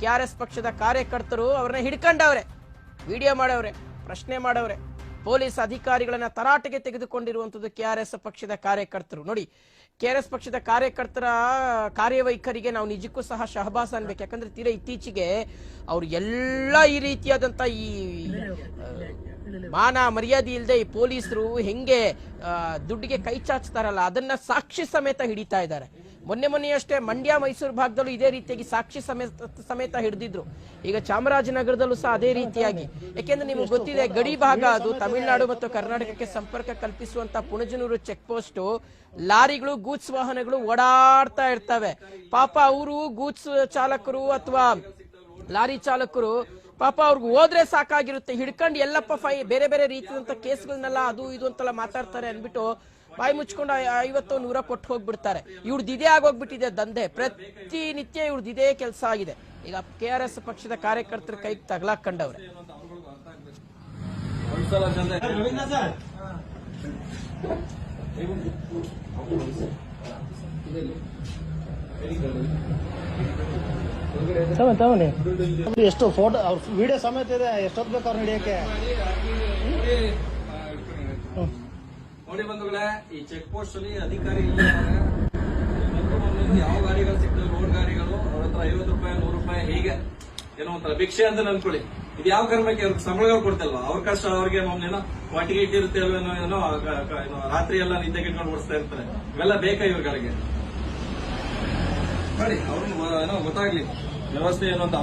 K R S ಪಕ್ಷದ ಕಾರ್ಯಕರ್ತರು ಅವ್ರನ್ನ ಹಿಡ್ಕೊಂಡವ್ರೆ, ವಿಡಿಯೋ ಮಾಡವ್ರೆ, ಪ್ರಶ್ನೆ ಮಾಡವ್ರೆ, ಪೊಲೀಸ್ ಅಧಿಕಾರಿಗಳನ್ನ ತರಾಟೆಗೆ ತೆಗೆದುಕೊಂಡಿರುವಂತದ್ದು ಕೆ ಆರ್ ಎಸ್ ಪಕ್ಷದ ಕಾರ್ಯಕರ್ತರು. ನೋಡಿ ಕೆ ಆರ್ ಎಸ್ ಪಕ್ಷದ ಕಾರ್ಯಕರ್ತರ ಕಾರ್ಯವೈಖರಿಗೆ ನಾವು ನಿಜಕ್ಕೂ ಸಹ ಶಹಬಾಸ್ ಅನ್ಬೇಕು. ಯಾಕಂದ್ರೆ ತೀರಾ ಇತ್ತೀಚೆಗೆ ಅವ್ರು ಎಲ್ಲ ಈ ರೀತಿಯಾದಂತ ಈ ಮಾನ ಮರ್ಯಾದೆ ಇಲ್ಲದೆ ಈ ಪೊಲೀಸರು ಹೆಂಗೆ ದುಡ್ಡಿಗೆ ಕೈ ಚಾಚ್ತಾರಲ್ಲ, ಅದನ್ನ ಸಾಕ್ಷಿ ಸಮೇತ ಹಿಡಿತಾ ಇದ್ದಾರೆ. ಮೊನ್ನೆ ಮೊನ್ನೆಯಷ್ಟೇ ಮಂಡ್ಯ ಮೈಸೂರು ಭಾಗದಲ್ಲೂ ಇದೇ ರೀತಿಯಾಗಿ ಸಾಕ್ಷಿ ಸಮೇತ ಸಮೇತ ಹಿಡಿದಿದ್ರು. ಈಗ ಚಾಮರಾಜನಗರದಲ್ಲೂ ಸಹ ಅದೇ ರೀತಿಯಾಗಿ. ಯಾಕೆಂದ್ರೆ ನಿಮ್ಗೆ ಗೊತ್ತಿದೆ, ಗಡಿ ಭಾಗ ಅದು ತಮಿಳುನಾಡು ಮತ್ತು ಕರ್ನಾಟಕಕ್ಕೆ ಸಂಪರ್ಕ ಕಲ್ಪಿಸುವಂತ ಪುಣಜನೂರು ಚೆಕ್ ಪೋಸ್ಟ್ ಲಾರಿಗಳು, ಗೂಡ್ಸ್ ವಾಹನಗಳು ಓಡಾಡ್ತಾ ಇರ್ತವೆ. ಪಾಪ ಅವರು ಗೂಡ್ಸ್ ಚಾಲಕರು ಅಥವಾ ಲಾರಿ ಚಾಲಕರು ಪಾಪ ಅವ್ರಿಗೆ ಹೋದ್ರೆ ಸಾಕಾಗಿರುತ್ತೆ. ಹಿಡ್ಕೊಂಡು ಎಲ್ಲಪ್ಪ ಫೈ, ಬೇರೆ ಬೇರೆ ರೀತಿಯಾದಂಥ ಕೇಸ್ಗಳನ್ನೆಲ್ಲ ಅದು ಇದು ಅಂತೆಲ್ಲ ಮಾತಾಡ್ತಾರೆ ಅನ್ಬಿಟ್ಟು ಬಾಯಿ ಮುಚ್ಕೊಂಡು ಐವತ್ತು ನೂರ ಕೊಟ್ಟು ಹೋಗ್ಬಿಡ್ತಾರೆ. ಇವ್ರದ್ದು ಇದೇ ಆಗೋಗ್ಬಿಟ್ಟಿದೆ ದಂಧೆ. ಪ್ರತಿನಿತ್ಯ ಇವ್ರದ್ದು ಇದೇ ಕೆಲಸ ಆಗಿದೆ. ಈಗ ಕೆ ಆರ್ ಎಸ್ ಪಕ್ಷದ ಕಾರ್ಯಕರ್ತರ ಕೈಗೆ ತಗಲಾಕೊಂಡವ್ರೆ ಒಂದ್ಸಲ ಎಷ್ಟು ಫೋಟೋ ಅವ್ರ ವಿಡಿಯೋ ಸಮೇತ ಇದೆ ಎಷ್ಟೊತ್ತು ಬೇಕು ಅವ್ರು ನಡಿಯಕ್ಕೆ ನೋಡಿ ಬಂಧುಗಳೇ ಈ ಚೆಕ್ ಪೋಸ್ಟ್ ಅಲ್ಲಿ ಅಧಿಕಾರಿ ಇಲ್ಲ ಯಾವ ಗಾಡಿಗಳು ಸಿಗ್ತವೆ ರೋಡ್ ಗಾಡಿಗಳು ಅವ್ರ ಹತ್ರ ಐವತ್ತು ರೂಪಾಯಿ ನೂರು ರೂಪಾಯಿ ಹೀಗೆ. ಏನೋ ಒಂಥರ ಭಿಕ್ಷೆ ಅಂತ ಅನ್ಕೊಳ್ಳಿ ಇದು ಯಾವ ಕರ್ಮಕ್ಕೆ ಅವ್ರಿಗೆ ಸಂಬಳಗಳು ಕೊಡ್ತಲ್ವಾ? ಅವ್ರ ಕಷ್ಟ ಅವ್ರಿಗೆ ಏನೋ ವಾಟಿಗೆ ಇಟ್ಟಿರುತ್ತೆ ಏನೋ ರಾತ್ರಿ ಎಲ್ಲ ನಿದ್ದೆ ಕಿಟ್ಕೊಂಡು ಓಡಿಸ್ತಾ ಇರ್ತಾರೆ. ಇವೆಲ್ಲ ಬೇಕಾ ಇವ್ರಗಳಿಗೆ ನೋಡಿ ಅವ್ರಿಗೆ ಏನೋ ಗೊತ್ತಾಗ್ಲಿ. ವ್ಯವಸ್ಥೆ ಏನು ಅಂತ